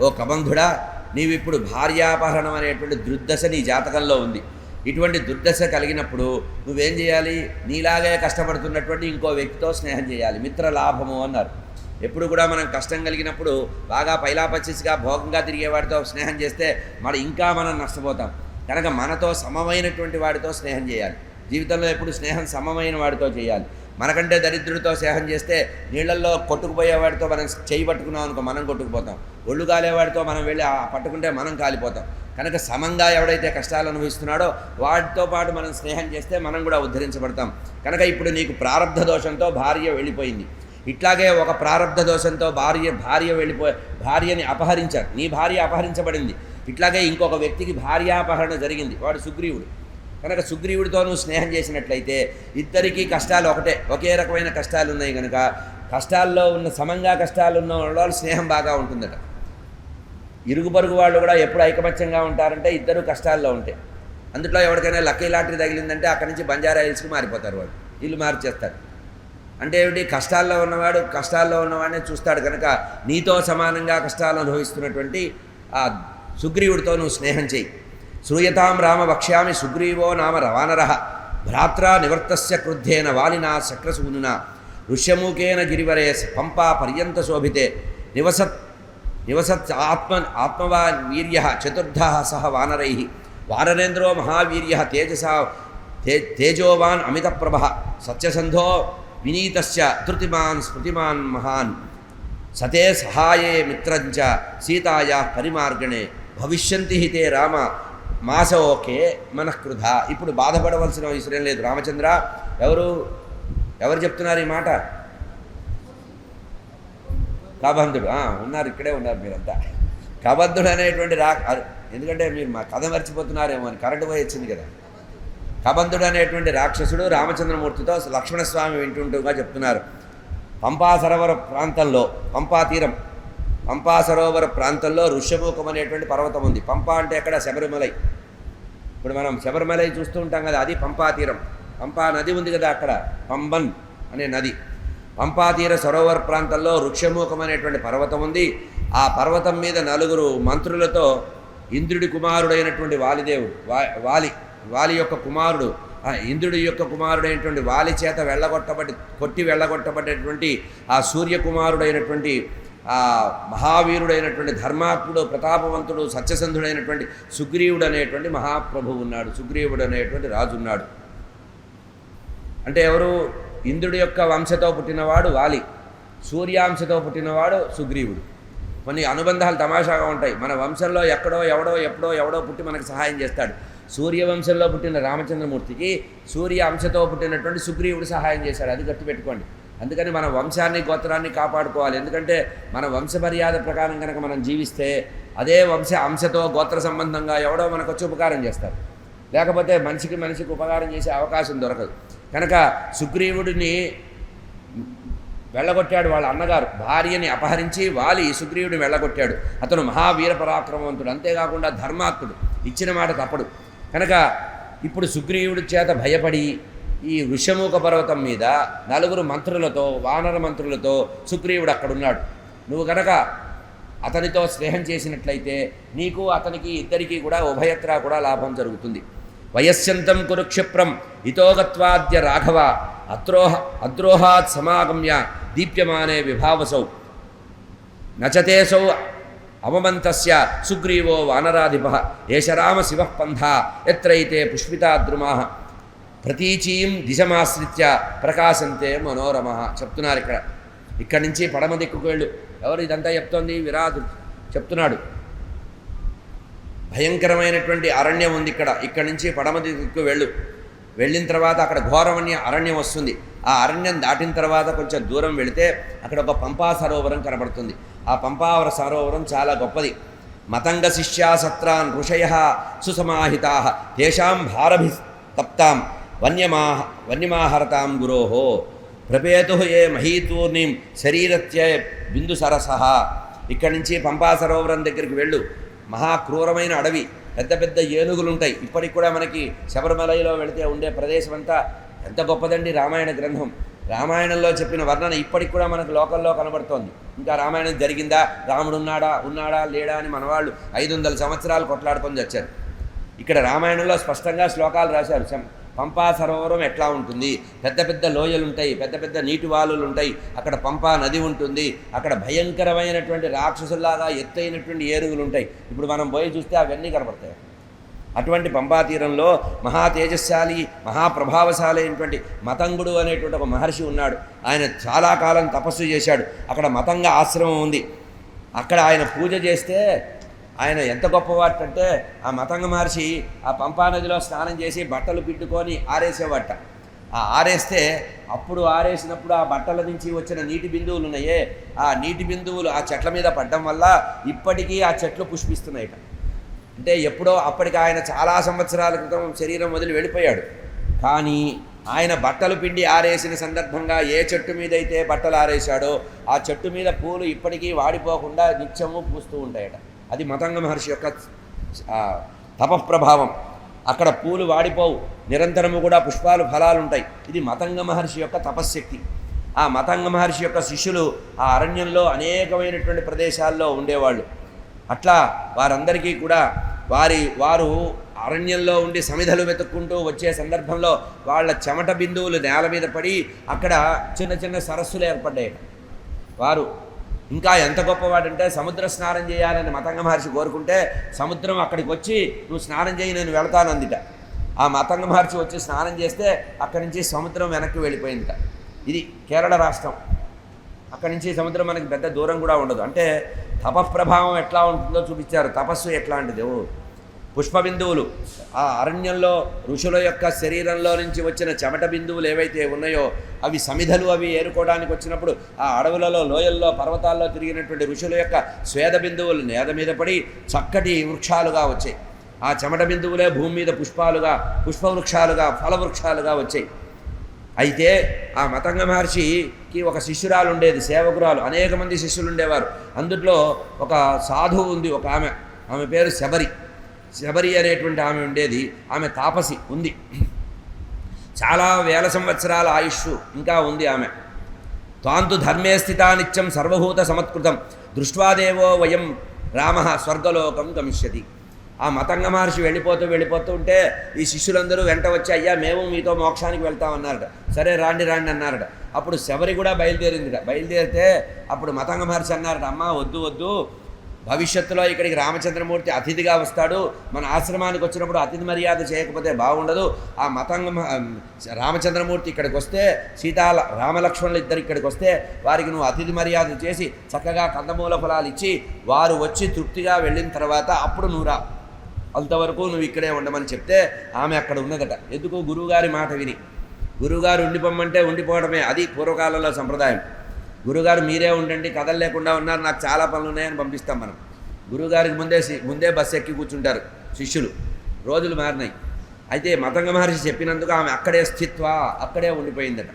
ఓ కబంధుడా నీవిప్పుడు భార్యాపహరణం అనేటువంటి దుర్దశ నీ జాతకంలో ఉంది. ఇటువంటి దుర్దశ కలిగినప్పుడు నువ్వేం చేయాలి? నీలాగే కష్టపడుతున్నటువంటి ఇంకో వ్యక్తితో స్నేహం చేయాలి. మిత్ర లాభము అన్నారు. ఎప్పుడు కూడా మనం కష్టం కలిగినప్పుడు బాగా పైలాపచ్చిగా భోగంగా తిరిగేవాడితో స్నేహం చేస్తే మరి ఇంకా మనం నష్టపోతాం. కనుక మనతో సమమైనటువంటి వాడితో స్నేహం చేయాలి. జీవితంలో ఎప్పుడు స్నేహం సమమైన వాడితో చేయాలి. మనకంటే దరిద్రుడితో స్నేహం చేస్తే నీళ్ళల్లో కొట్టుకుపోయేవాడితో మనం చేయి పట్టుకున్నాం అనుకో మనం కొట్టుకుపోతాం. ఒళ్ళు కాలేవాడితో మనం వెళ్ళి పట్టుకుంటే మనం కాలిపోతాం. కనుక సమంగా ఎవడైతే కష్టాలు అనుభవిస్తున్నాడో వాటితో పాటు మనం స్నేహం చేస్తే మనం కూడా ఉద్ధరించబడతాం. కనుక ఇప్పుడు నీకు ప్రారంధ దోషంతో భార్య వెళ్ళిపోయింది. ఇట్లాగే ఒక ప్రారంధ దోషంతో భార్య భార్య వెళ్ళిపో భార్యని అపహరించారు. నీ భార్య అపహరించబడింది. ఇట్లాగే ఇంకొక వ్యక్తికి భార్యాపహరణ జరిగింది. వాడు సుగ్రీవుడు. కనుక సుగ్రీవుడితో నువ్వు స్నేహం చేసినట్లయితే ఇద్దరికీ కష్టాలు ఒకటే ఒకే రకమైన కష్టాలు ఉన్నాయి కనుక కష్టాల్లో ఉన్న సమంగా కష్టాలు ఉన్న వాళ్ళు స్నేహం బాగా ఉంటుందట. ఇరుగు పరుగు వాళ్ళు కూడా ఎప్పుడు ఐకమత్యంగా ఉంటారంటే ఇద్దరు కష్టాల్లో ఉంటాయి అందులో ఎవరికైనా లక్కీ లాటరీ తగిలిందంటే అక్కడి నుంచి బంజారా హిల్స్కి మారిపోతారు వాళ్ళు. ఇల్లు మార్చేస్తారు. అంటే ఏమిటి? కష్టాల్లో ఉన్నవాడు కష్టాల్లో ఉన్నవాడిని చూస్తాడు కనుక నీతో సమానంగా కష్టాలు అనుభవిస్తున్నటువంటి ఆ సుగ్రీవుడితో నువ్వు స్నేహం చేయి. श्रूयतां राम वक्ष्यामि सुग्रीवो नाम रवानरः। भ्रात्रा निवर्तस्य क्रुद्धेन वालिना शक्रसूनुना। ऋष्यमूकेन गिरिवरे पम्पापर्यन्तशोभिते निवसत् निवसत् आत्म आत्मवान् वीर्यः चतुर्धः सह वानरैः। वानरेन्द्रो महावीर्यः तेजसा ते तेजोवान् अमितप्रभः। सत्यसन्धो विनीतस्य धृतिमान् स्मृतिमान् महान्। सते सहाये मित्रञ्च सीतायाः परिमार्गणे। भविष्यन्ति हि ते राम। మాస ఓకే మనఃకృధ. ఇప్పుడు బాధపడవలసిన అవసరం లేదు. రామచంద్ర ఎవరు? ఎవరు చెప్తున్నారు ఈ మాట? కబంధుడు. ఉన్నారు ఇక్కడే ఉన్నారు మీరంతా. కబంధుడు అనేటువంటి రా ఎందుకంటే మీరు మా కథ మర్చిపోతున్నారేమో అని కరెంటు పోయి వచ్చింది కదా. కబంధుడు అనేటువంటి రాక్షసుడు రామచంద్రమూర్తితో లక్ష్మణస్వామి వింటుంటూగా చెప్తున్నారు. పంపా సరోవర ప్రాంతంలో పంపా తీరం పంపా సరోవర ప్రాంతంలో ఋష్యముఖం అనేటువంటి పర్వతం ఉంది. పంప అంటే ఎక్కడ? శబరిమలై. ఇప్పుడు మనం శబరిమలై చూస్తూ ఉంటాం కదా అది పంపా తీరం పంపా నది ఉంది కదా అక్కడ? పంబన్ అనే నది. పంపాతీర సరోవర ప్రాంతంలో వృక్షముఖం అనేటువంటి పర్వతం ఉంది. ఆ పర్వతం మీద నలుగురు మంత్రులతో ఇంద్రుడి కుమారుడైనటువంటి వాలిదేవుడు వాలి వాలి యొక్క కుమారుడు ఆ ఇంద్రుడి యొక్క కుమారుడైనటువంటి వాలి చేత వెళ్ళగొట్టబడి కొట్టి వెళ్ళగొట్టబడేటువంటి ఆ సూర్యకుమారుడైనటువంటి ఆ మహావీరుడైనటువంటి ధర్మాత్ముడు ప్రతాపవంతుడు సత్యసంధుడైనటువంటి సుగ్రీవుడు అనేటువంటి మహాప్రభువు ఉన్నాడు సుగ్రీవుడు అనేటువంటి రాజు ఉన్నాడు. అంటే ఎవరు? ఇంద్రుడి యొక్క వంశతో పుట్టినవాడు వాలి. సూర్యాంశతో పుట్టినవాడు సుగ్రీవుడు. కొన్ని అనుబంధాలు తమాషాగా ఉంటాయి. మన వంశంలో ఎక్కడో ఎవడో ఎప్పుడో ఎవడో పుట్టి మనకు సహాయం చేస్తాడు. సూర్యవంశంలో పుట్టిన రామచంద్రమూర్తికి సూర్య అంశతో పుట్టినటువంటి సుగ్రీవుడు సహాయం చేశాడు. అది గుర్తుపెట్టుకోండి అందుకని మన వంశాన్ని గోత్రాన్ని కాపాడుకోవాలి. ఎందుకంటే మన వంశ మర్యాద ప్రకారం కనుక మనం జీవిస్తే అదే వంశ అంశతో గోత్ర సంబంధంగా ఎవడో మనకు వచ్చి ఉపకారం చేస్తారు. లేకపోతే మనిషికి మనిషికి ఉపకారం చేసే అవకాశం దొరకదు. కనుక సుగ్రీవుడిని వెళ్ళగొట్టాడు వాళ్ళ అన్నగారు. భార్యని అపహరించి వాలి సుగ్రీవుడిని వెళ్ళగొట్టాడు. అతను మహావీర పరాక్రమవంతుడు. అంతేకాకుండా ధర్మాత్ముడు. ఇచ్చిన మాట తప్పడు. కనుక ఇప్పుడు సుగ్రీవుడి చేత భయపడి ఈ ఋషముఖ పర్వతం మీద నలుగురు మంత్రులతో వానర మంత్రులతో సుగ్రీవుడు అక్కడున్నాడు. నువ్వు గనక అతనితో స్నేహం చేసినట్లయితే నీకు అతనికి ఇద్దరికీ కూడా ఉభయత్రా కూడా లాభం జరుగుతుంది. వయస్యంతం కురుక్షిప్రం ఇతోగత్వాద్య రాఘవ అద్రోహ అద్రోహాత్ సమాగమ్య దీప్యమానే విభావసౌ. నచతేసౌ అవమంతస్య సుగ్రీవో వానరాధిప. ఏషరామ శివ పంథ ఎత్రైతే పుష్పితాద్రుమా ప్రతీచీం దిశమాశ్రిత్య ప్రకాశంతే మనోరమ చెప్తున్నారు ఇక్కడ. ఇక్కడి నుంచి పడమ దిక్కుకు వెళ్ళు. ఎవరు ఇదంతా చెప్తోంది? విరాదు చెప్తున్నాడు. భయంకరమైనటువంటి అరణ్యం ఉంది ఇక్కడ. ఇక్కడి నుంచి పడమ దిక్కు వెళ్ళు. వెళ్ళిన తర్వాత అక్కడ ఘోరమణ్య అరణ్యం వస్తుంది. ఆ అరణ్యం దాటిన తర్వాత కొంచెం దూరం వెళితే అక్కడ ఒక పంపా సరోవరం కనబడుతుంది. ఆ పంపావర సరోవరం చాలా గొప్పది. మతంగ శిష్యా సత్రాన్ ఋషయ సుసమాహితా. తేషాం భారభి తప్తాం. వన్యమాహ వన్యమాహరతాం గురోహో ప్రపేతు ఏ మహీతూర్ణిం శరీరత్య బిందు సరస ఇక్కడి నుంచి పంపా సరోవరం దగ్గరికి వెళ్ళు. మహా క్రూరమైన అడవి పెద్ద పెద్ద ఏనుగులు ఉంటాయి ఇప్పటికి కూడా మనకి శబరిమలలో వెళితే ఉండే ప్రదేశం అంతా ఎంత గొప్పదండి రామాయణ గ్రంథం. రామాయణంలో చెప్పిన వర్ణన ఇప్పటికి కూడా మనకు లోకల్లో కనబడుతోంది. ఇంకా రామాయణం జరిగిందా? రాముడు ఉన్నాడా? ఉన్నాడా లేడా అని మనవాళ్ళు ఐదు వందల సంవత్సరాలు కొట్లాడుకొని వచ్చారు ఇక్కడ రామాయణంలో స్పష్టంగా శ్లోకాలు రాశారు. శం- పంపా సరోవరం ఎట్లా ఉంటుంది? పెద్ద పెద్ద లోయలు ఉంటాయి పెద్ద పెద్ద నీటి వాలులు ఉంటాయి అక్కడ పంపా నది ఉంటుంది. అక్కడ భయంకరమైనటువంటి రాక్షసుల్లాగా ఎత్తైనటువంటి ఏరుగులు ఉంటాయి ఇప్పుడు మనం పోయి చూస్తే అవన్నీ కనబడతాయి అటువంటి పంపా తీరంలో మహా తేజస్శాలి మహాప్రభావశాలి అయినటువంటి మతంగుడు అనేటువంటి ఒక మహర్షి ఉన్నాడు. ఆయన చాలా కాలం తపస్సు చేశాడు. అక్కడ మతంగా ఆశ్రమం ఉంది. అక్కడ ఆయన పూజ చేస్తే ఆయన ఎంత గొప్పవాటంటే ఆ మతంగ మహర్షి ఆ పంపా నదిలో స్నానం చేసి బట్టలు పిట్టుకొని ఆరేసేవాట ఆ ఆరేస్తే అప్పుడు ఆరేసినప్పుడు ఆ బట్టల నుంచి వచ్చిన నీటి బిందువులు ఉన్నాయే. ఆ నీటి బిందువులు ఆ చెట్ల మీద పడ్డం వల్ల ఇప్పటికీ ఆ చెట్లు పుష్పిస్తున్నాయట. అంటే ఎప్పుడో అప్పటికి ఆయన చాలా సంవత్సరాల క్రితం శరీరం వదిలి వెళ్ళిపోయాడు. కానీ ఆయన బట్టలు పిండి ఆరేసిన సందర్భంగా ఏ చెట్టు మీద అయితే బట్టలు ఆరేశాడో ఆ చెట్టు మీద పూలు ఇప్పటికీ వాడిపోకుండా నిత్యము పూస్తూ ఉంటాయట. అది మతంగ మహర్షి యొక్క ఆ, తపఃప్రభావం. అక్కడ పూలు వాడిపోవు. నిరంతరము కూడా పుష్పాలు ఫలాలు ఉంటాయి ఇది మతంగ మహర్షి యొక్క తపశ్శక్తి. ఆ మతంగ మహర్షి యొక్క శిష్యులు ఆ అరణ్యంలో అనేకమైనటువంటి ప్రదేశాల్లో ఉండేవాళ్ళు. అట్లా వారందరికీ కూడా వారి వారు అరణ్యంలో ఉండి సమిధలు వెతుక్కుంటూ వచ్చే సందర్భంలో వాళ్ళ చెమట బిందువులు నేల మీద పడి అక్కడ చిన్న చిన్న సరస్సులు ఏర్పడ్డాయి వారు ఇంకా ఎంత గొప్పవాడంటే సముద్ర స్నానం చేయాలని మతంగ మహర్షి కోరుకుంటే సముద్రం అక్కడికి వచ్చి నువ్వు స్నానం చేయి నేను వెళతాను అందిట. ఆ మతంగ మహర్షి వచ్చి స్నానం చేస్తే అక్కడి నుంచి సముద్రం వెనక్కి వెళ్ళిపోయిందిట. ఇది కేరళ రాష్ట్రం. అక్కడి నుంచి సముద్రం మనకి పెద్ద దూరం కూడా ఉండదు. అంటే తపప్రభావం ఎట్లా ఉంటుందో చూపించారు. తపస్సు ఎట్లాంటిది. పుష్పబిందువులు. పుష్ప బిందువులు ఆ అరణ్యంలో ఋషుల యొక్క శరీరంలో నుంచి వచ్చిన చెమట బిందువులు ఏవైతే ఉన్నాయో అవి సమిధలు అవి ఏరుకోవడానికి వచ్చినప్పుడు ఆ అడవులలో లోయల్లో పర్వతాల్లో తిరిగినటువంటి ఋషుల యొక్క స్వేద బిందువులు నేద మీద పడి చక్కటి వృక్షాలుగా వచ్చాయి. ఆ చెమట బిందువులే భూమి మీద పుష్పాలుగా పుష్పవృక్షాలుగా ఫలవృక్షాలుగా వచ్చాయి. అయితే ఆ మతంగ మహర్షికి ఒక శిష్యురాలు ఉండేది సేవకురాలు. అనేక మంది శిష్యులు ఉండేవారు. అందుట్లో ఒక సాధువు ఉంది ఒక ఆమె. ఆమె పేరు శబరి. శబరి అనేటువంటి ఆమె ఉండేది. ఆమె తాపసి ఉంది. చాలా వేల సంవత్సరాల ఆయుష్ ఇంకా ఉంది ఆమె. తాంతు ధర్మే స్థితా నిత్యం సర్వభూత సమత్కృతం. దృష్ట్వాదేవో వయం రామ స్వర్గలోకం గమిష్యతి. ఆ మతంగ మహర్షి వెళ్ళిపోతూ వెళ్ళిపోతూ ఉంటే ఈ శిష్యులందరూ వెంట వచ్చి అయ్యా మేము మీతో మోక్షానికి వెళ్తామన్నారట. సరే రాండి రాండి అన్నారట. అప్పుడు శబరి కూడా బయలుదేరిందిట. బయలుదేరితే అప్పుడు మతంగ మహర్షి అన్నారట అమ్మా వద్దు వద్దు. భవిష్యత్తులో ఇక్కడికి రామచంద్రమూర్తి అతిథిగా వస్తాడు. మన ఆశ్రమానికి వచ్చినప్పుడు అతిథి మర్యాద చేయకపోతే బాగుండదు. ఆ మతంగ రామచంద్రమూర్తి ఇక్కడికి వస్తే సీతా రామలక్ష్మణులు ఇద్దరు ఇక్కడికి వస్తే వారికి నువ్వు అతిథి మర్యాద చేసి చక్కగా కందమూల ఫలాలు ఇచ్చి వారు వచ్చి తృప్తిగా వెళ్ళిన తర్వాత అప్పుడు నువ్వు రా. అంతవరకు నువ్వు ఇక్కడే ఉండమని చెప్తే ఆమె అక్కడ ఉన్నదట. ఎందుకు? గురువుగారి మాట విని. గురువుగారు ఉండిపోమ్మంటే ఉండిపోవడమే. అది పూర్వకాలంలో సంప్రదాయం. గురుగారు మీరే ఉండండి కథలు లేకుండా ఉన్నారు నాకు చాలా పనులు ఉన్నాయని పంపిస్తాం మనం. గురుగారికి ముందే ముందే బస్సు ఎక్కి కూర్చుంటారు శిష్యులు. రోజులు మారినాయి. అయితే మతంగ మహర్షి చెప్పినందుకు ఆమె అక్కడే స్థిత్వా అక్కడే ఉండిపోయిందట.